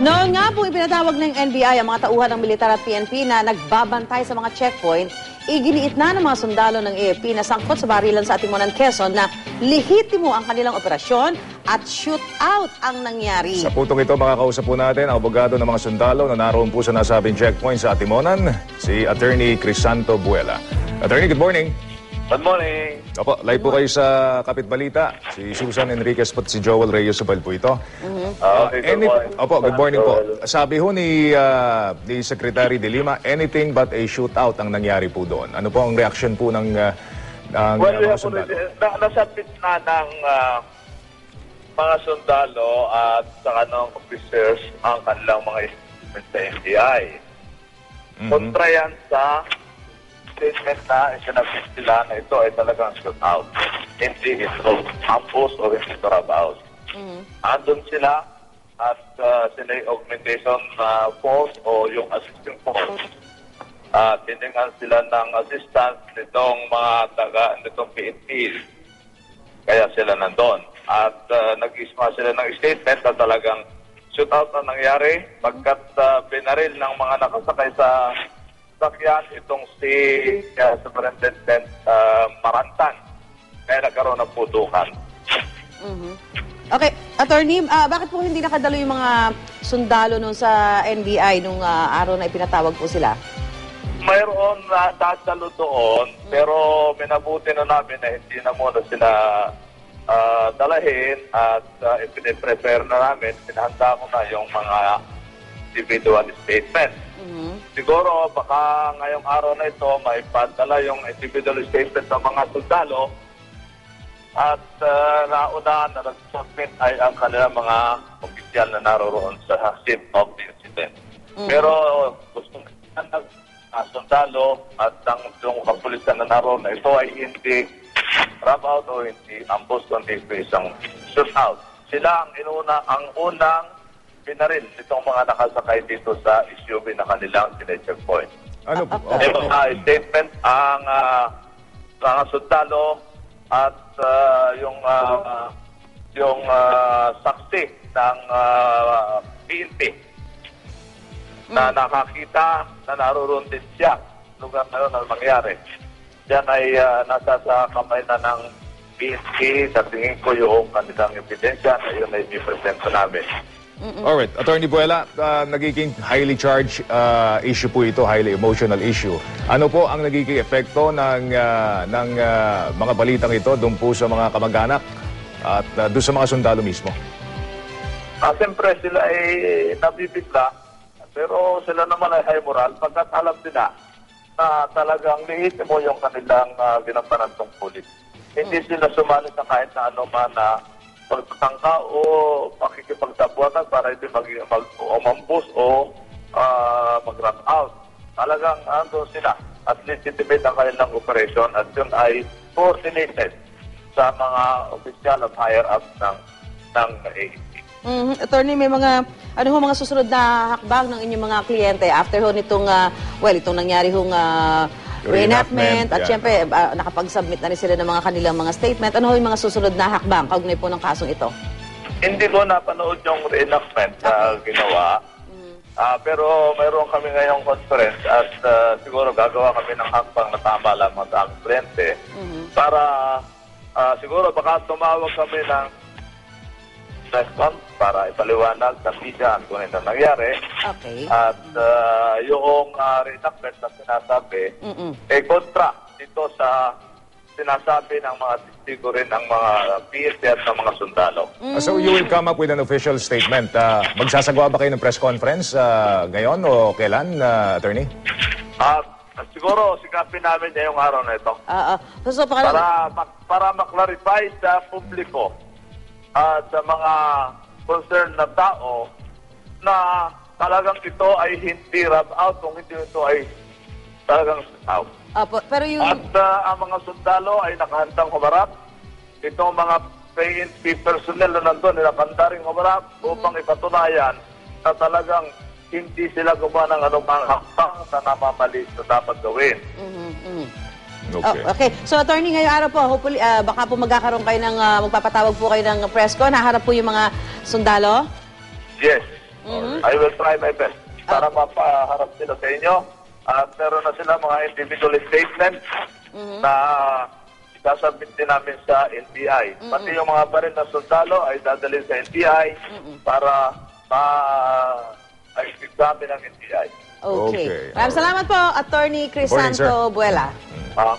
Noon nga po ipinatawag ng NBI ang mga tauhan ng militar at PNP na nagbabantay sa mga checkpoint, iginiit na ng mga sundalo ng AFP na sangkot sa barilan sa Atimonan, Quezon na lihitimo ang kanilang operasyon at shoot out ang nangyari. Sa putong ito, makakausap po natin ang abogado ng mga sundalo na naroon po sa nasabing checkpoint sa Atimonan, si Attorney Crisanto Buela. Attorney, good morning. Good morning. Opo, live po kayo sa Kapit Balita. Si Susan Enriquez po at si Joel Reyes Subal po ito. Ah, okay, good Any- morning. Opo, good morning po. Sabi ho ni, ah, ni Secretary De Lima, anything but a shootout ang nangyari po doon. Ano po ang reaction po ng, ah, ng Well, we mga sundalo? already, na, nasabit na ng ah, mga sundalo at saka ng officers ang kanilang mga statement sa NBI. Mhm. Kontra yan sa statement na isinabit sila na ito ay talagang shootout. Hindi ito ambush o hindi ito rabaut. Andun sila at uh, sila yung augmentation na force o yung assisting force. Uh, tiningan sila ng assistance nitong mga taga, nitong PNP. Kaya sila nandun. At uh, nag-isma sila ng statement na talagang shootout na nangyari pagkat uh, binaril ng mga nakasakay sa sakyan itong si uh, Superintendent uh, Marantan. Kaya nagkaroon ng putukan. Okay, attorney, ah, bakit po hindi nakadalo yung mga sundalo nung sa NBI nung ah, araw na ipinatawag po sila? Mayroon na tatalo doon, pero minabuti na namin na hindi na muna sila ah, dalahin at uh, ipiniprepare na namin, pinahanda ko na yung mga individual statement. Siguro baka ngayong araw na ito may padala yung individual statement ng mga sundalo at uh, naunahan na nag-submit ay ang kanilang mga opisyal na naroroon sa scene of the incident. Pero gusto ng uh, sundalo at ang yung kapulisan na naroon na ito ay hindi rub out o hindi ambush kundi isang shoot out. Sila ang inuna, ang unang pinaril itong mga nakasakay dito sa SUV na kanilang sinecheckpoint. Ano po? May Opo. mga statement ang ah, mga sundalo at ah, yung ah, yung ah, saksi ng ah, PNP na nakakita na naroon din siya lugar na yun ang mangyari. Yan ay ah, nasa sa kamay na ng PNP. Sa tingin ko yung kanilang ebidensya na yun ay i-present namin. Alright, Attorney Buela, ah, nagiging highly charged ah, issue po ito, highly emotional issue. Ano po ang nagiging epekto ng, ah, ng ah, mga balitang ito doon po sa mga kamag-anak at ah, doon sa mga sundalo mismo? Ah, siyempre sila ay nabibigla, pero sila naman ay high moral pagkat alam nila na talagang mo yung kanilang uh, ginampanan ng pulis. Hindi sila sumali sa kahit na ano man na pagtangka o pakikipagsabuatan para hindi mag, mag o mambus o ah, mag-run out. Talagang ando sila at legitimate ang kanilang operation at yun ay coordinated sa mga opisyal at higher ups ng ng AFP. Mhm. Attorney, may mga, ano ho mga susunod na hakbang ng inyong mga kliyente after ho nitong, ah, well, itong nangyari hong ah, reenactment at yeah. syempre ah, nakapag-submit na rin sila ng mga kanilang mga statement. Ano ho yung mga susunod na hakbang kaugnay po ng kasong ito? Hindi ko napanood yung reenactment na ginawa. Ah, pero mayroon kami ngayong conference at ah, siguro gagawa kami ng hakbang na tama lamang sa aming kliyente para ah, siguro baka tumawag kami ng press con para ipaliwanag sa media kung ano nangyari. Okay. At ah, yung uh, reenactment na sinasabi, Mm-mm. eh kontra dito sa sinasabi ng mga testigo rin ng mga PSP at ng mga sundalo. Ah, so you will come up with an official statement. Ah, magsasagawa ba kayo ng press conference ah, ngayon o kailan, ah, Attorney? At siguro sikapin namin ngayong araw na ito Ah, ah. so, para, para ma- para maklarify sa publiko at sa mga concerned na tao na talagang ito ay hindi rub out kung hindi ito ay talagang out. ah, po- pero yung... At ah, ang mga sundalo ay nakahandang humarap. Itong mga PNP personnel na nandun, nakahanda rin humarap upang ipatunayan na talagang hindi sila gumawa ng anumang hakbang na namamali na dapat gawin. Mhm, mhm. Okay. Oh, okay. So, attorney, ngayong araw po, hopefully, ah, baka po magkakaroon kayo ng, ah, magpapatawag po kayo ng press con, haharap po yung mga sundalo. Yes. Mhm. I will try my best para mapaharap sila sa inyo. At meron na sila mga individual statements na sasabit din namin sa NBI. Pati yung mga baril na sundalo ay dadalhin sa NBI para ma-examine ng NBI. Okay. Okay, Maraming salamat po, Attorney. Crisanto Buela. Ah,